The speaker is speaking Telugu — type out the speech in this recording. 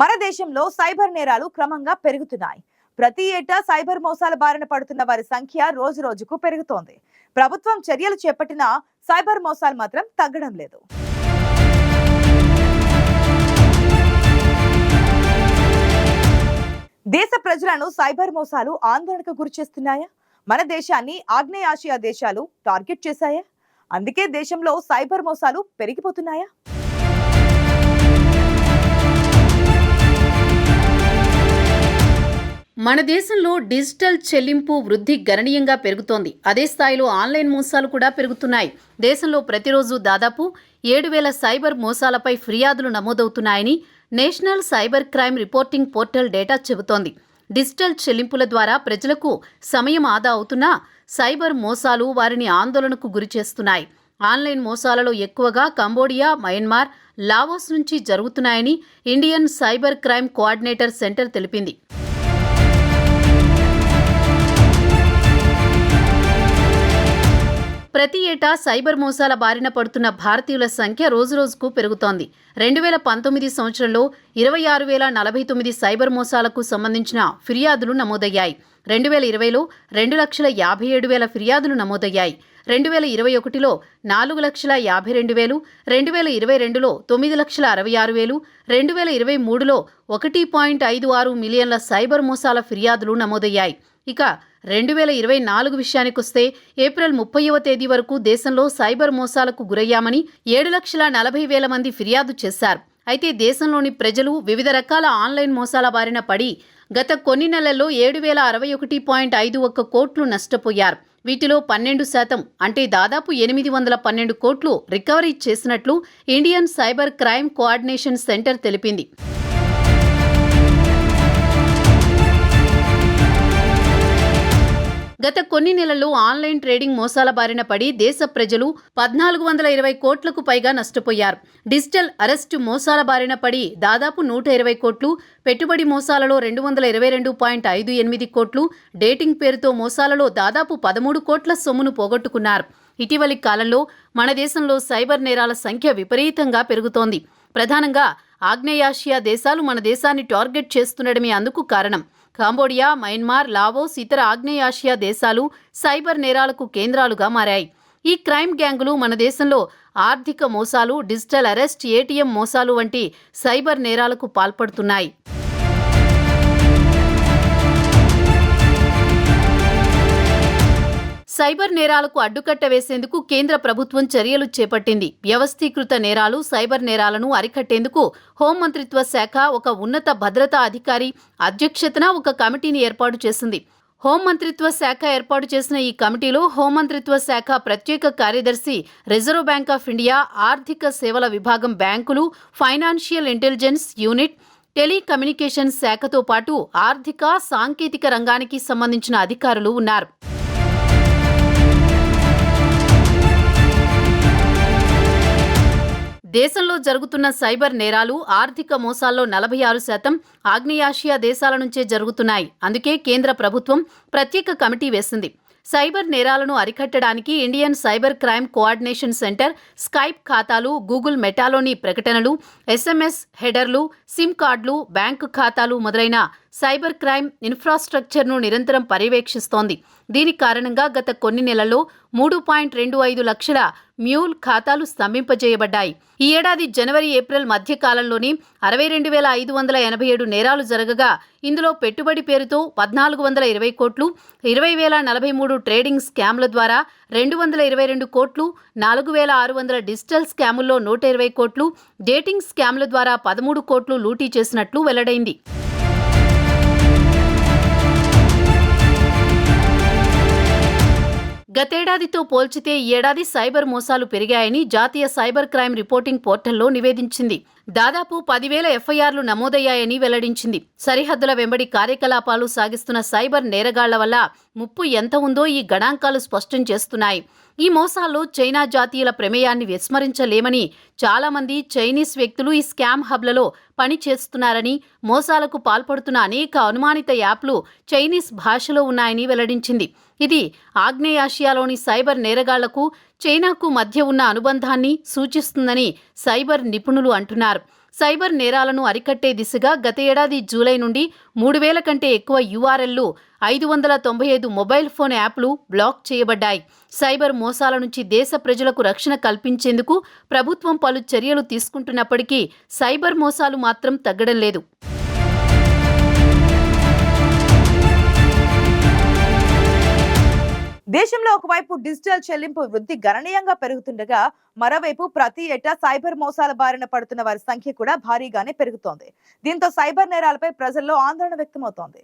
మన దేశంలో సైబర్ నేరాలు క్రమంగా పెరుగుతున్నాయి. ప్రతి ఏటా సైబర్ మోసాల బారిన పడుతున్న వారి సంఖ్య రోజు రోజుకు పెరుగుతోంది. ప్రభుత్వం చర్యలు చేపట్టినా సైబర్ మోసాలు మాత్రం తగ్గడం లేదు. దేశ ప్రజలను సైబర్ మోసాలు ఆందోళనకు గురిచేస్తున్నాయా మన దేశాన్ని ఆగ్నేయాసియా దేశాలు టార్గెట్ చేశాయా? అందుకే దేశంలో సైబర్ మోసాలు పెరిగిపోతున్నాయా? మన దేశంలో డిజిటల్ చెల్లింపు వృద్ధి గణనీయంగా పెరుగుతోంది. అదే స్థాయిలో ఆన్లైన్ మోసాలు కూడా పెరుగుతున్నాయి. దేశంలో ప్రతిరోజు దాదాపు ఏడు వేల సైబర్ మోసాలపై ఫిర్యాదులు నమోదవుతున్నాయని national cyber crime reporting portal data చెబుతోంది. డిజిటల్ చెల్లింపుల ద్వారా ప్రజలకు సమయం ఆదా అవుతున్నా సైబర్ మోసాలు వారిని ఆందోళనకు గురిచేస్తున్నాయి ఆన్లైన్ మోసాలలో ఎక్కువగా కంబోడియా మయన్మార్ లావోస్ నుంచి జరుగుతున్నాయని Indian cyber crime coordinator centre తెలిపింది. ప్రతి ఏటా సైబర్ మోసాల బారిన పడుతున్న భారతీయుల సంఖ్య రోజురోజుకు పెరుగుతోంది. రెండు వేల పంతొమ్మిది సంవత్సరంలో ఇరవై ఆరు వేల నలభై తొమ్మిది సైబర్ మోసాలకు సంబంధించిన ఫిర్యాదులు నమోదయ్యాయి. రెండు వేల ఇరవైలో రెండు లక్షల యాభై ఏడు వేల ఫిర్యాదులు నమోదయ్యాయి. రెండు వేల ఇరవై ఒకటిలో నాలుగు లక్షల యాభై రెండు వేలు రెండు వేల ఇరవై రెండులో తొమ్మిది లక్షల అరవై ఆరు వేలు రెండు వేల ఇరవై మూడులో ఒకటి పాయింట్ ఐదు ఆరు మిలియన్ల సైబర్ మోసాల ఫిర్యాదులు నమోదయ్యాయి. ఇక రెండు వేల ఇరవై నాలుగు విషయానికొస్తే ఏప్రిల్ ముప్పైవ తేదీ వరకు దేశంలో సైబర్ మోసాలకు గురయ్యామని ఏడు లక్షల నలభై వేల మంది ఫిర్యాదు చేశారు. అయితే దేశంలోని ప్రజలు వివిధ రకాల ఆన్లైన్ మోసాల బారిన పడి గత కొన్ని నెలల్లో ఏడు వేల అరవై ఒకటి పాయింట్ ఐదు ఒక్క కోట్లు నష్టపోయారు. వీటిలో పన్నెండు శాతం అంటే దాదాపు ఎనిమిది వందల పన్నెండు కోట్లు రికవరీ చేసినట్లు Indian cyber crime coordination centre తెలిపింది. గత కొన్ని నెలల్లో ఆన్లైన్ ట్రేడింగ్ మోసాల బారిన పడి దేశ ప్రజలు పద్నాలుగు వందల ఇరవై కోట్లకు పైగా నష్టపోయారు. డిజిటల్ అరెస్టు మోసాల బారిన పడి దాదాపు నూట ఇరవై కోట్లు పెట్టుబడి మోసాలలో రెండు వందల ఇరవై రెండు పాయింట్ ఐదు ఎనిమిది కోట్లు డేటింగ్ పేరుతో మోసాలలో దాదాపు పదమూడు కోట్ల సొమ్మును పోగొట్టుకున్నారు. ఇటీవలి కాలంలో మన దేశంలో సైబర్ నేరాల సంఖ్య విపరీతంగా పెరుగుతోంది. ప్రధానంగా ఆగ్నేయాసియా దేశాలు మన దేశాన్ని టార్గెట్ చేస్తుండడమే అందుకు కారణం. కాంబోడియా మయన్మార్ లావోస్ ఇతర ఆగ్నేయాసియా దేశాలు సైబర్ నేరాలకు కేంద్రాలుగా మారాయి. ఈ క్రైమ్ గ్యాంగులు మన దేశంలో ఆర్థిక మోసాలు డిజిటల్ అరెస్ట్ ఏటీఎం మోసాలు వంటి సైబర్ నేరాలకు పాల్పడుతున్నాయి. సైబర్ నేరాలకు అడ్డుకట్ట వేసేందుకు కేంద్ర ప్రభుత్వం చర్యలు చేపట్టింది. వ్యవస్థీకృత నేరాలు సైబర్ నేరాలను అరికట్టేందుకు హోంమంత్రిత్వ శాఖ ఒక ఉన్నత భద్రతా అధికారి అధ్యక్షతన ఒక కమిటీని ఏర్పాటు చేసింది. హోంమంత్రిత్వ శాఖ ఏర్పాటు చేసిన ఈ కమిటీలో హోంమంత్రిత్వ శాఖ ప్రత్యేక కార్యదర్శి రిజర్వ్ బ్యాంక్ ఆఫ్ ఇండియా ఆర్థిక సేవల విభాగం బ్యాంకులు ఫైనాన్షియల్ ఇంటెలిజెన్స్ యూనిట్ టెలికమ్యూనికేషన్ శాఖతో పాటు ఆర్థిక సాంకేతిక రంగానికి సంబంధించిన అధికారులు ఉన్నారు. దేశంలో జరుగుతున్న సైబర్ నేరాలు ఆర్థిక మోసాల్లో నలభై ఆరు శాతం ఆగ్నేయాసియా దేశాల నుంచే జరుగుతున్నాయి. అందుకే కేంద్ర ప్రభుత్వం ప్రత్యేక కమిటీ వేసింది. సైబర్ నేరాలను అరికట్టడానికి Indian cyber crime coordination centre Skype ఖాతాలు గూగుల్ మెటాలోని ప్రకటనలు ఎస్ఎంఎస్ హెడర్లు సిమ్ కార్డులు బ్యాంకు ఖాతాలు మొదలైన సైబర్ క్రైమ్ ఇన్ఫ్రాస్ట్రక్చర్ను నిరంతరం పర్యవేక్షిస్తోంది. దీని కారణంగా గత కొన్ని నెలల్లో మూడు పాయింట్ రెండు ఐదు లక్షల మ్యూల్ ఖాతాలు స్తంభింపజేయబడ్డాయి. ఈ ఏడాది జనవరి ఏప్రిల్ మధ్య కాలంలోని అరవై రెండు వేల ఐదు వందల ఎనభై ఏడు నేరాలు జరగగా ఇందులో పెట్టుబడి పేరుతో పద్నాలుగు వందల ఇరవై కోట్లు ఇరవై వేల నలభై మూడు ట్రేడింగ్ స్కామ్ల ద్వారా రెండు వందల ఇరవై రెండు కోట్లు నాలుగు వేల ఆరు వందల డిజిటల్ స్కాముల్లో నూట ఇరవై కోట్లు డేటింగ్ స్కామ్ల ద్వారా పదమూడు కోట్లు లూటీ చేసినట్లు వెల్లడైంది. గతేడాదితో పోల్చితే ఈ ఏడాది సైబర్ మోసాలు పెరిగాయని జాతీయ సైబర్ క్రైమ్ రిపోర్టింగ్ పోర్టల్లో నివేదించింది. దాదాపు పదివేల ఎఫ్ఐఆర్లు నమోదయ్యాయని వెల్లడించింది. సరిహద్దుల వెంబడి కార్యకలాపాలు సాగిస్తున్న సైబర్ నేరగాళ్ళ వల్ల ముప్పు ఎంత ఉందో ఈ గణాంకాలు స్పష్టం చేస్తున్నాయి. ఈ మోసాల్లో చైనా జాతీయుల ప్రమేయాన్ని విస్మరించలేమని చాలామంది చైనీస్ వ్యక్తులు ఈ స్కామ్ హబ్లలో పని చేస్తున్నారని మోసాలకు పాల్పడుతున్న అనేక అనుమానిత యాప్లు చైనీస్ భాషలో ఉన్నాయని వెల్లడించింది. ఇది ఆగ్నేయాసియాలోని సైబర్ నేరగాళ్ళకు చైనాకు మధ్య ఉన్న అనుబంధాన్ని సూచిస్తుందని సైబర్ నిపుణులు అంటున్నారు. సైబర్ నేరాలను అరికట్టే దిశగా గత ఏడాది జూలై నుండి మూడు వేల కంటే ఎక్కువ యూఆర్ఎల్లు ఐదు వందల తొంభై ఐదు మొబైల్ ఫోన్ యాప్లు బ్లాక్ చేయబడ్డాయి. సైబర్ మోసాల నుంచి దేశ ప్రజలకు రక్షణ కల్పించేందుకు ప్రభుత్వం పలు చర్యలు తీసుకుంటున్నప్పటికీ సైబర్ మోసాలు మాత్రం తగ్గడం లేదు. దేశంలో ఒకవైపు డిజిటల్ చెల్లింపు వృద్ధి గణనీయంగా పెరుగుతుండగా మరోవైపు ప్రతి ఏటా సైబర్ మోసాల బారిన పడుతున్న వారి సంఖ్య కూడా భారీగానే పెరుగుతోంది. దీంతో సైబర్ నేరాలపై ప్రజల్లో ఆందోళన వ్యక్తమవుతోంది.